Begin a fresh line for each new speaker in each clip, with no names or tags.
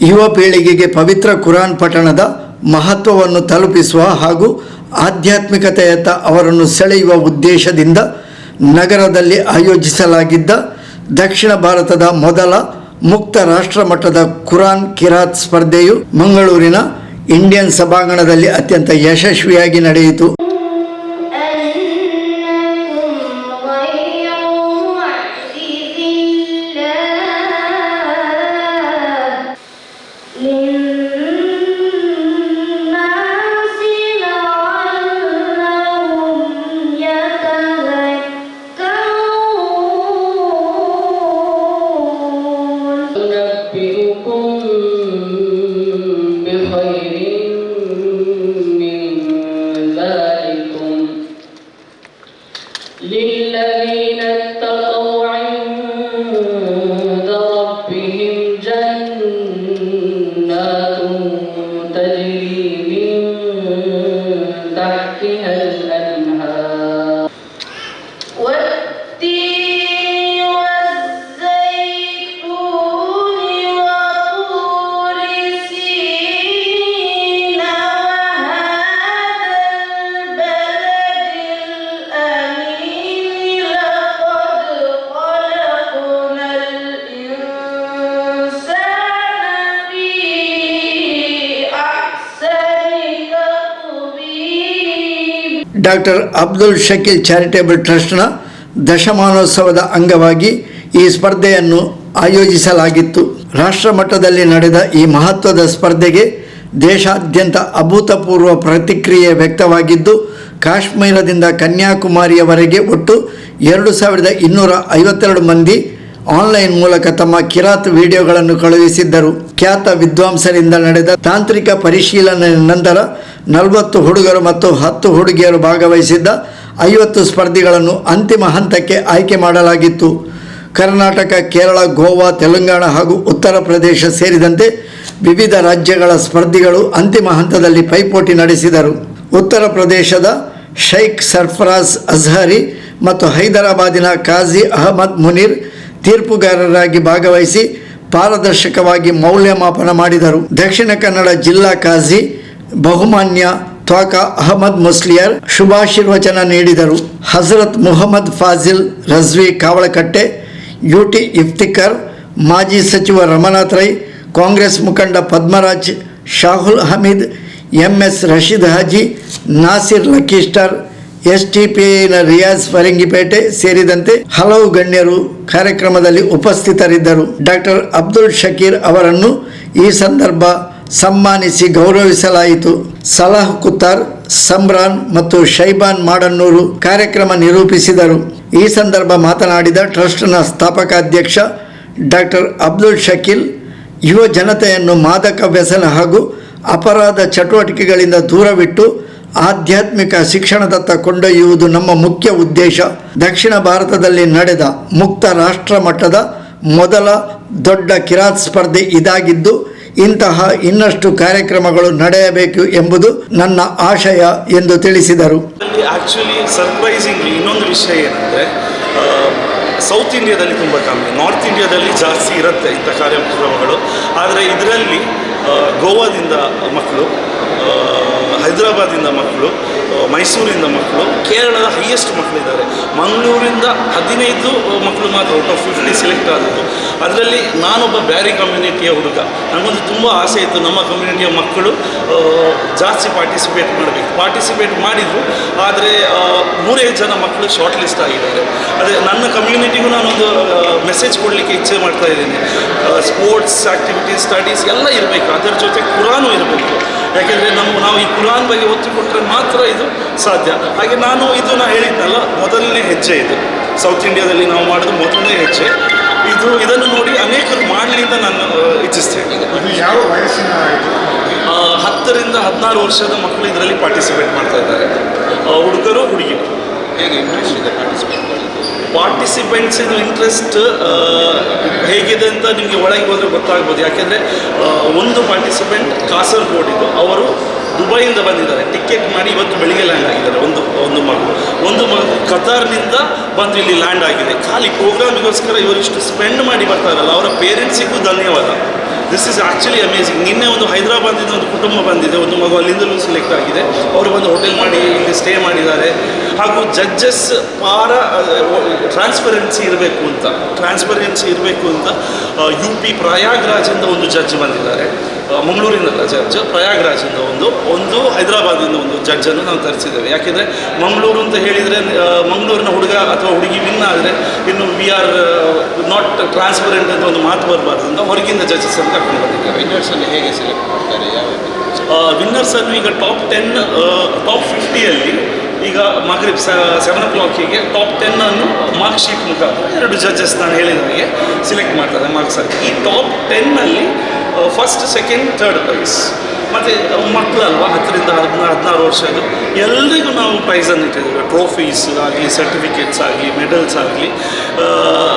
ಯುವ ಪೀಳಿಗೆಗೆ ಪವಿತ್ರ ಕುರಾನ್ ಪಠಣದ ಮಹತ್ವವನ್ನು ತಲುಪಿಸುವ ಹಾಗೂ ಆಧ್ಯಾತ್ಮಿಕತೆಯತ್ತ ಅವರನ್ನು ಸೆಳೆಯುವ ಉದ್ದೇಶದಿಂದ ನಗರದಲ್ಲಿ ಆಯೋಜಿಸಲಾಗಿದ್ದ ದಕ್ಷಿಣ ಭಾರತದ ಮೊದಲ ಮುಕ್ತ ರಾಷ್ಟ್ರಮಟ್ಟದ ಕುರಾನ್ ಕಿರಾತ್ ಸ್ಪರ್ಧೆಯು ಮಂಗಳೂರಿನ ಇಂಡಿಯನ್ ಸಭಾಂಗಣದಲ್ಲಿ ಅತ್ಯಂತ ಯಶಸ್ವಿಯಾಗಿ ನಡೆಯಿತು.
جنات
Doctor Abdul Shakeel charitable ಟ್ರಸ್ಟ್ನ ದಶಮಾನೋತ್ಸವದ ಅಂಗವಾಗಿ ಈ ಸ್ಪರ್ಧೆಯನ್ನು ಆಯೋಜಿಸಲಾಗಿತ್ತು. ರಾಷ್ಟ್ರ ಮಟ್ಟದಲ್ಲಿ ನಡೆದ ಈ ಮಹತ್ವದ ಸ್ಪರ್ಧೆಗೆ ದೇಶಾದ್ಯಂತ ಅಭೂತಪೂರ್ವ ಪ್ರತಿಕ್ರಿಯೆ ವ್ಯಕ್ತವಾಗಿದ್ದು, ಕಾಶ್ಮೀರದಿಂದ ಕನ್ಯಾಕುಮಾರಿಯವರೆಗೆ ಒಟ್ಟು ಎರಡು ಸಾವಿರದ ಇನ್ನೂರ ಐವತ್ತೆರಡು ಮಂದಿ ಆನ್ಲೈನ್ ಮೂಲಕ ತಮ್ಮ ಕಿರಾತ್ ವಿಡಿಯೋಗಳನ್ನು ಕಳುಹಿಸಿದ್ದರು. ಖ್ಯಾತ ವಿದ್ವಾಂಸರಿಂದ ನಡೆದ ತಾಂತ್ರಿಕ ಪರಿಶೀಲನೆ ನಂತರ ನಲವತ್ತು ಹುಡುಗರು ಮತ್ತು ಹತ್ತು ಹುಡುಗಿಯರು ಭಾಗವಹಿಸಿದ್ದ ಐವತ್ತು ಸ್ಪರ್ಧಿಗಳನ್ನು ಅಂತಿಮ ಹಂತಕ್ಕೆ ಆಯ್ಕೆ ಮಾಡಲಾಗಿತ್ತು. ಕರ್ನಾಟಕ, ಕೇರಳ, ಗೋವಾ, ತೆಲಂಗಾಣ ಹಾಗೂ ಉತ್ತರ ಪ್ರದೇಶ ಸೇರಿದಂತೆ ವಿವಿಧ ರಾಜ್ಯಗಳ ಸ್ಪರ್ಧಿಗಳು ಅಂತಿಮ ಹಂತದಲ್ಲಿ ಪೈಪೋಟಿ ನಡೆಸಿದರು. ಉತ್ತರ ಪ್ರದೇಶದ ಶೈಖ್ ಸರ್ಫರಾಜ್ ಅಜ್ಹರಿ ಮತ್ತು ಹೈದರಾಬಾದಿನ ಕಾಜಿ ಅಹಮದ್ ಮುನೀರ್ ತೀರ್ಪುಗಾರರಾಗಿ ಭಾಗವಹಿಸಿ ಪಾರದರ್ಶಕವಾಗಿ ಮೌಲ್ಯಮಾಪನ ಮಾಡಿದರು. ದಕ್ಷಿಣ ಕನ್ನಡ ಜಿಲ್ಲಾ ಖಾಜಿ ಬಹುಮಾನ್ಯ ತ್ವಾಕ ಅಹಮದ್ ಮುಸ್ಲಿಯರ್ ಶುಭಾಶೀರ್ವಚನ ನೀಡಿದರು. ಹಜರತ್ ಮುಹಮ್ಮದ್ ಫಾಜಿಲ್ ರಜ್ವಿ ಕಾವಳಕಟ್ಟೆ ಯು ಟಿ ಇಫ್ತಿಕರ್, ಮಾಜಿ ಸಚಿವ ರಮನಾಥ್ ರೈ, ಕಾಂಗ್ರೆಸ್ ಮುಖಂಡ Padmaraj, Shahul Hameed M S Rasheed Haji, Nasir Lucky Star S T P ಐನ ರಿಯಾಜ್ ಫರಂಗಿಪೇಟೆ ಸೇರಿದಂತೆ ಹಲವು ಗಣ್ಯರು ಕಾರ್ಯಕ್ರಮದಲ್ಲಿ ಉಪಸ್ಥಿತರಿದ್ದರು. ಡಾಕ್ಟರ್ ಅಬ್ದುಲ್ ಶಕೀರ್ ಅವರನ್ನು ಈ ಸಂದರ್ಭ ಸನ್ಮಾನಿಸಿ ಗೌರವಿಸಲಾಯಿತು. ಸಲಾಹ್ ಕುತ್ತಾರ್ ಸಮ್ರಾನ್ ಮತ್ತು ಶೈಬಾನ್ ಮಾಡನ್ನೂರು ಕಾರ್ಯಕ್ರಮ ನಿರೂಪಿಸಿದರು. ಈ ಸಂದರ್ಭ ಮಾತನಾಡಿದ ಟ್ರಸ್ಟ್ನ ಸ್ಥಾಪಕಾಧ್ಯಕ್ಷ ಡಾಕ್ಟರ್ ಅಬ್ದುಲ್ ಶಕೀಲ್, ಯುವ ಜನತೆಯನ್ನು ಮಾದಕ ವ್ಯಸನ ಹಾಗೂ ಅಪರಾಧ ಚಟುವಟಿಕೆಗಳಿಂದ ದೂರವಿಟ್ಟು ಆಧ್ಯಾತ್ಮಿಕ ಶಿಕ್ಷಣದತ್ತ ಕೊಂಡೊಯ್ಯುವುದು ನಮ್ಮ ಮುಖ್ಯ ಉದ್ದೇಶ. ದಕ್ಷಿಣ ಭಾರತದಲ್ಲಿ ನಡೆದ ಮುಕ್ತ ರಾಷ್ಟ್ರ ಮಟ್ಟದ ಮೊದಲ ದೊಡ್ಡ ಕಿರಾತ್ ಸ್ಪರ್ಧೆ ಇದಾಗಿದ್ದು, ಇಂತಹ ಇನ್ನಷ್ಟು ಕಾರ್ಯಕ್ರಮಗಳು ನಡೆಯಬೇಕು ಎಂಬುದು ನನ್ನ ಆಶಯ ಎಂದು ತಿಳಿಸಿದರು.
ಆ್ಯಕ್ಚುಲಿ ಸರ್ಪ್ರೈಸಿಂಗ್ಲಿ ಇನ್ನೊಂದು ವಿಷಯ ಏನಂದರೆ ಸೌತ್ ಇಂಡಿಯಾದಲ್ಲಿ ತುಂಬ ಕಮ್ಮಿ. ನಾರ್ತ್ ಇಂಡಿಯಾದಲ್ಲಿ ಜಾಸ್ತಿ ಇರುತ್ತೆ ಇಂಥ ಕಾರ್ಯಕ್ರಮಗಳು. ಆದರೆ ಇದರಲ್ಲಿ ಗೋವಾದಿಂದ ಮಕ್ಕಳು ಹೈದರಾಬಾದಿಂದ ಮಕ್ಕಳು ಮೈಸೂರಿಂದ ಮಕ್ಕಳು, ಕೇರಳದ ಹೈಯೆಸ್ಟ್ ಮಕ್ಕಳಿದ್ದಾರೆ. ಮಂಗಳೂರಿಂದ ಹದಿನೈದು ಮಕ್ಕಳು ಮಾತ್ರ ಔಟ್ ಆಫ್ ಫಿಫ್ಟಿ ಸೆಲೆಕ್ಟ್ ಆದದ್ದು. ಅದರಲ್ಲಿ ನಾನೊಬ್ಬ ಬ್ಯಾರಿ ಕಮ್ಯುನಿಟಿಯ ಹುಡುಗ. ನನಗೊಂದು ತುಂಬ ಆಸೆ ಇತ್ತು. ನಮ್ಮ ಕಮ್ಯುನಿಟಿಯ ಮಕ್ಕಳು ಜಾಸ್ತಿ ಪಾರ್ಟಿಸಿಪೇಟ್ ಮಾಡಬೇಕು. ಪಾರ್ಟಿಸಿಪೇಟ್ ಮಾಡಿದರು, ಆದರೆ ಮೂರೇ ಜನ ಮಕ್ಕಳು ಶಾರ್ಟ್ ಲಿಸ್ಟ್ ಆಗಿದ್ದಾರೆ. ಅದೇ, ನನ್ನ ಕಮ್ಯುನಿಟಿಗೂ ನಾನೊಂದು ಮೆಸೇಜ್ ಕೊಡಲಿಕ್ಕೆ ಇಚ್ಛೆ ಮಾಡ್ತಾ ಇದ್ದೀನಿ. ಸ್ಪೋರ್ಟ್ಸ್ ಆ್ಯಕ್ಟಿವಿಟೀಸ್ ಸ್ಟಡೀಸ್ ಎಲ್ಲ ಇರಬೇಕು. ಅದರ ಜೊತೆ ಕುರಾನು ಇರಬೇಕು. ಯಾಕೆಂದರೆ ನಮ್ಮ ನಾವು ಈ ಕುರಾನ್ ಬಗ್ಗೆ ಒತ್ತು ಕೊಟ್ಟರೆ ಮಾತ್ರ ಇದು ಸಾಧ್ಯ. ಹಾಗೆ ನಾನು ಇದು ನಾ ಹೇಳಿದ್ನಲ್ಲ ಮೊದಲನೇ ಹೆಜ್ಜೆ ಇದು. ಸೌತ್ ಇಂಡಿಯಾದಲ್ಲಿ ನಾವು ಮಾಡೋದು ಮೊದಲನೇ ಹೆಜ್ಜೆ. ಇದು ಇದನ್ನು ನೋಡಿ ಅನೇಕರು ಮಾಡಲಿ ಅಂತ ನಾನು ಇಚ್ಛಿಸ್ತೇನೆ.
ಇದು ಯಾವ ವಯಸ್ಸಿನ
ಹತ್ತರಿಂದ ಹದಿನಾರು ವರ್ಷದ ಮಕ್ಕಳು ಇದರಲ್ಲಿ ಪಾರ್ಟಿಸಿಪೇಟ್ ಮಾಡ್ತಾ ಇದ್ದಾರೆ. ಹುಡುಗರು ಹುಡುಗಿಯರು
ಹೇಗೆ ಇಂಟ್ರೆಸ್ಟ್ ಇದೆ ಪಾರ್ಟಿಸಿಪೇಟ್ ಮಾಡಲಿಕ್ಕೆ
ಪಾರ್ಟಿಸಿಪೆಂಟ್ಸ್ ಇದು ಇಂಟ್ರೆಸ್ಟ್ ಅಂತ ನಿಮಗೆ ಒಳಗೆ ಹೋದರೆ ಗೊತ್ತಾಗ್ಬೋದು. ಯಾಕೆಂದರೆ ಒಂದು ಪಾರ್ಟಿಸಿಪೆಂಟ್ ಕಾಸರಗೋಡಿದು ಅವರು ದುಬೈಯಿಂದ ಬಂದಿದ್ದಾರೆ. ಟಿಕೆಟ್ ಮಾಡಿ ಇವತ್ತು ಬೆಳಿಗ್ಗೆ ಲ್ಯಾಂಡ್ ಆಗಿದ್ದಾರೆ. ಒಂದು ಒಂದು ಮಗು. ಒಂದು ಮಗು ಕತಾರ್ನಿಂದ ಬಂದು ಇಲ್ಲಿ ಲ್ಯಾಂಡ್ ಆಗಿದೆ. ಖಾಲಿ ಪ್ರೋಗ್ರಾಮಿಗೋಸ್ಕರ ಇವರಿಷ್ಟು ಸ್ಪೆಂಡ್ ಮಾಡಿ ಬರ್ತಾರಲ್ಲ ಅವರ ಪೇರೆಂಟ್ಸಿಗೂ ಧನ್ಯವಾದ. ದಿಸ್ ಇಸ್ ಆ್ಯಕ್ಚುಲಿ ಅಮೇಝಿಂಗ್ ನಿನ್ನೆ ಒಂದು ಹೈದರಾಬಾದಿಂದ ಒಂದು ಕುಟುಂಬ ಬಂದಿದೆ, ಒಂದು ಮಗು ಅಲ್ಲಿಂದಲೂ ಸೆಲೆಕ್ಟ್ ಆಗಿದೆ. ಅವರು ಬಂದು ಹೋಟೆಲ್ ಮಾಡಿ, ಇಲ್ಲಿ ಸ್ಟೇ ಮಾಡಿದ್ದಾರೆ. ಹಾಗೂ ಜಡ್ಜಸ್ ಪಾರ ಟ್ರಾನ್ಸ್ಪರೆನ್ಸಿ ಇರಬೇಕು ಅಂತ ಟ್ರಾನ್ಸ್ಪರೆನ್ಸಿ ಇರಬೇಕು ಅಂತ ಯು ಪಿ ಪ್ರಯಾಗ್ರಾಜಿಂದ ಒಂದು ಜಡ್ಜ್ ಬಂದಿದ್ದಾರೆ. ಮಂಗಳೂರಿನಲ್ಲ ಜಡ್ಜ್ ಪ್ರಯಾಗ್ರಾಜಿಂದ ಒಂದು ಒಂದು ಹೈದರಾಬಾದಿಂದ ಒಂದು ಜಡ್ಜನ್ನು ನಾವು ತರಿಸಿದ್ದೇವೆ. ಯಾಕೆಂದರೆ ಮಂಗಳೂರು ಅಂತ ಹೇಳಿದರೆ ಮಂಗಳೂರಿನ ಹುಡುಗ ಅಥವಾ ಹುಡುಗಿ ವಿನ್ ಆದರೆ ಇನ್ನು ವಿ ಆರ್ ನಾಟ್ ಟ್ರಾನ್ಸ್ಪರೆಂಟ್ ಅಂತ ಒಂದು ಮಾತು ಬರಬಾರ್ದು ಅಂತ ಹೊರಗಿಂದ ಜಡ್ಜಸ್ ಅಂತ ಕರ್ಕೊಂಡು ಬಂದಿದ್ದೇವೆ
ವಿನ್ನರ್ಸ್ ಅನ್ನು ಹೇಗೆ ಸೆಲೆಕ್ಟ್ ಮಾಡ್ತಾರೆ? ಯಾವ
ವಿನ್ನರ್ಸ್ ಅನ್ನು ಈಗ ಟಾಪ್ ಟೆನ್ ಟಾಪ್ ಫಿಫ್ಟಿಯಲ್ಲಿ ಈಗ ಮಗ್ರಿಬ್ ಸೆವೆನ್ ಓ ಕ್ಲಾಕಿಗೆ ಟಾಪ್ ಟೆನ್ ಅನ್ನು ಮಾರ್ಕ್ ಶೀಟ್ ಮುಖಾಂತರ ಎರಡು ಜಡ್ಜಸ್ ನಾನು ಹೇಳಿದ ಹಾಗೆ ಸಿಲೆಕ್ಟ್ ಮಾಡ್ತಾರೆ ಮಾರ್ಕ್ಸ್ ಈ ಟಾಪ್ ಟೆನ್ನಲ್ಲಿ ಫಸ್ಟ್ ಸೆಕೆಂಡ್ ಥರ್ಡ್ ಪ್ರೈಸ್ ಮತ್ತು ಮಕ್ಕಳಲ್ವ ಹತ್ತರಿಂದ ಹದಿನಾರು ಹದಿನಾರು ವರ್ಷದ್ದು ಎಲ್ರಿಗೂ ನಾವು ಪ್ರೈಸನ್ನು ಇಟ್ಟಿದ್ದೇವೆ. ಟ್ರೋಫೀಸ್ ಆಗಲಿ ಸರ್ಟಿಫಿಕೇಟ್ಸ್ ಆಗಲಿ ಮೆಡಲ್ಸ್ ಆಗಲಿ.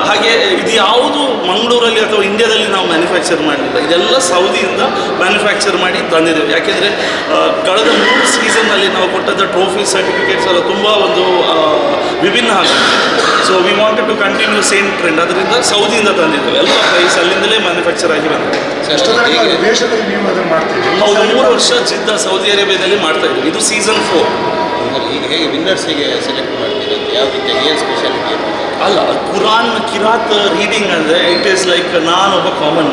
ಹಾಗೆ ಇದು ಯಾವುದು ಮಂಗಳೂರಲ್ಲಿ ಅಥವಾ ಇಂಡಿಯಾದಲ್ಲಿ ನಾವು ಮ್ಯಾನುಫ್ಯಾಕ್ಚರ್ ಮಾಡಲಿಲ್ಲ. ಇದೆಲ್ಲ ಸೌದಿಯಿಂದ ಮ್ಯಾನುಫ್ಯಾಕ್ಚರ್ ಮಾಡಿ ತಂದಿದ್ದೇವೆ. ಯಾಕೆಂದರೆ ಕಳೆದ ಮೂರು ಸೀಸನ್ನಲ್ಲಿ ನಾವು ಕೊಟ್ಟಂಥ ಟ್ರೋಫಿ ಸರ್ಟಿಫಿಕೇಟ್ಸ್ ಎಲ್ಲ ತುಂಬ ಒಂದು ವಿಭಿನ್ನ ಆಗುತ್ತೆ so we wanted to continue same trend ಅದರಿಂದ ಸೌದಿಯಿಂದ ತಂದಿದ್ದೇವೆ ಎಲ್ಲ ಪ್ರೈಸ್ ಅಲ್ಲಿಂದಲೇ ಮ್ಯಾನುಫ್ಯಾಕ್ಚರ್ ಆಗಿ ಬಂದಿದೆ. ಹೌದು ಮೂರು ವರ್ಷ ಜಿದ್ದ ಸೌದಿ ಅರೇಬಿಯಾದಲ್ಲಿ ಮಾಡ್ತಾ ಇದ್ದೀವಿ ಇದು ಸೀಸನ್ ಫೋರ್
ಈಗ ಹೇಗೆ ಸೆಲೆಕ್ಟ್ ಮಾಡ್ತೀರಿ ಯಾವ ರೀತಿಯಾಗಿ ಏನು ಸ್ಪೆಷಾಲಿಟಿ
ಅಲ್ಲ ಕುರಾನ್ ಕಿರಾತ್ ರೀಡಿಂಗ್ ಅಂದರೆ ಇಟ್ ಈಸ್ ಲೈಕ್ ನಾನೊಬ್ಬ ಕಾಮನ್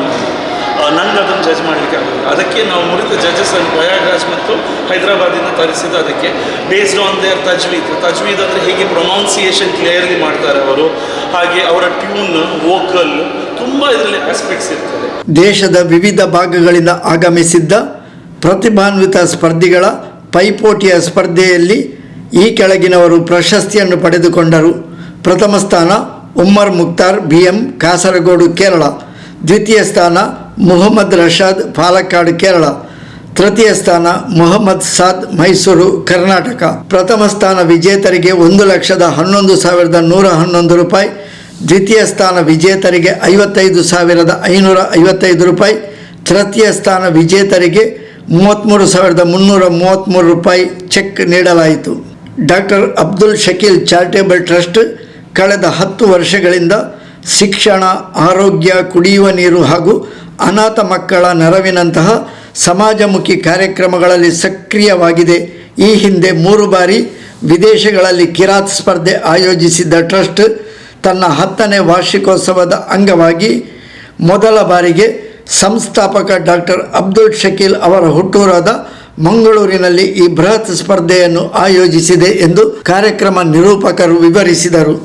ನನಗೆ ಅದನ್ನು ಜಜ್ ಮಾಡಲಿಕ್ಕೆ ಆಗೋದಿಲ್ಲ. ಅದಕ್ಕೆ ನಾವು ನುರಿತ ಜಡ್ಜಸ್ ಅನ್ನು ಪ್ರಯಾಗ್ರಾಜ್ ಮತ್ತು ಹೈದರಾಬಾದಿಂದ ತರಿಸಿದ ಅದಕ್ಕೆ. ಬೇಸ್ಡ್ ಆನ್ ದೇರ್ ತಜ್ವೀದ್. ತಜ್ವೀದ್ ಅಂದರೆ ಹೇಗೆ ಪ್ರೊನೌನ್ಸಿಯೇಷನ್ ಕ್ಲಿಯರ್ಲಿ ಮಾಡ್ತಾರೆ ಅವರು. ಹಾಗೆ ಅವರ ಟ್ಯೂನ್ ವೋಕಲ್ ತುಂಬ ಇದರಲ್ಲಿ ಆಸ್ಪೆಕ್ಟ್ಸ್ ಇರ್ತದೆ.
ದೇಶದ ವಿವಿಧ ಭಾಗಗಳಿಂದ ಆಗಮಿಸಿದ್ದ ಪ್ರತಿಭಾನ್ವಿತ ಸ್ಪರ್ಧಿಗಳ ಪೈಪೋಟಿಯ ಸ್ಪರ್ಧೆಯಲ್ಲಿ ಈ ಕೆಳಗಿನವರು ಪ್ರಶಸ್ತಿಯನ್ನು ಪಡೆದುಕೊಂಡರು. ಪ್ರಥಮ ಸ್ಥಾನ ಉಮ್ಮರ್ ಮುಕ್ತಾರ್ ಬಿ ಎಂ ಕಾಸರಗೋಡು, ಕೇರಳ. ದ್ವಿತೀಯ ಸ್ಥಾನ ಮುಹಮ್ಮದ್ ರಷಾದ್ ಪಾಲಕ್ಕಾಡ್ ಕೇರಳ. ತೃತೀಯ ಸ್ಥಾನ ಮೊಹಮ್ಮದ್ ಸಾದ್ ಮೈಸೂರು, ಕರ್ನಾಟಕ. ಪ್ರಥಮ ಸ್ಥಾನ ವಿಜೇತರಿಗೆ ಒಂದು ಲಕ್ಷದ ಹನ್ನೊಂದು ಸಾವಿರದ ನೂರ ಹನ್ನೊಂದು ರೂಪಾಯಿ. ದ್ವಿತೀಯ ಸ್ಥಾನ ವಿಜೇತರಿಗೆ ಐವತ್ತೈದು ಸಾವಿರದ ಐನೂರ ಐವತ್ತೈದು ರೂಪಾಯಿ. ತೃತೀಯ ಸ್ಥಾನ ವಿಜೇತರಿಗೆ ಮೂವತ್ತ್ಮೂರು ಸಾವಿರದ ಮುನ್ನೂರ ಮೂವತ್ತ್ಮೂರು ರೂಪಾಯಿ ಚೆಕ್ ನೀಡಲಾಯಿತು. Doctor Abdul Shakeel charitable trust ಕಳೆದ ಹತ್ತು ವರ್ಷಗಳಿಂದ ಶಿಕ್ಷಣ, ಆರೋಗ್ಯ, ಕುಡಿಯುವ ನೀರು ಹಾಗೂ ಅನಾಥ ಮಕ್ಕಳ ನೆರವಿನಂತಹ ಸಮಾಜಮುಖಿ ಕಾರ್ಯಕ್ರಮಗಳಲ್ಲಿ ಸಕ್ರಿಯವಾಗಿದೆ. ಈ ಹಿಂದೆ ಮೂರು ಬಾರಿ ವಿದೇಶಗಳಲ್ಲಿ ಕಿರಾತ್ ಸ್ಪರ್ಧೆ ಆಯೋಜಿಸಿದ್ದ ಟ್ರಸ್ಟ್ ತನ್ನ ಹತ್ತನೇ ವಾರ್ಷಿಕೋತ್ಸವದ ಅಂಗವಾಗಿ ಮೊದಲ ಬಾರಿಗೆ ಸಂಸ್ಥಾಪಕ ಡಾಕ್ಟರ್ ಅಬ್ದುಲ್ ಶಕೀಲ್ ಅವರ ಹುಟ್ಟೂರಾದ ಮಂಗಳೂರಿನಲ್ಲಿ ಈ ಬೃಹತ್ ಸ್ಪರ್ಧೆಯನ್ನು ಆಯೋಜಿಸಿದೆ ಎಂದು ಕಾರ್ಯಕ್ರಮ ನಿರೂಪಕರು ವಿವರಿಸಿದರು.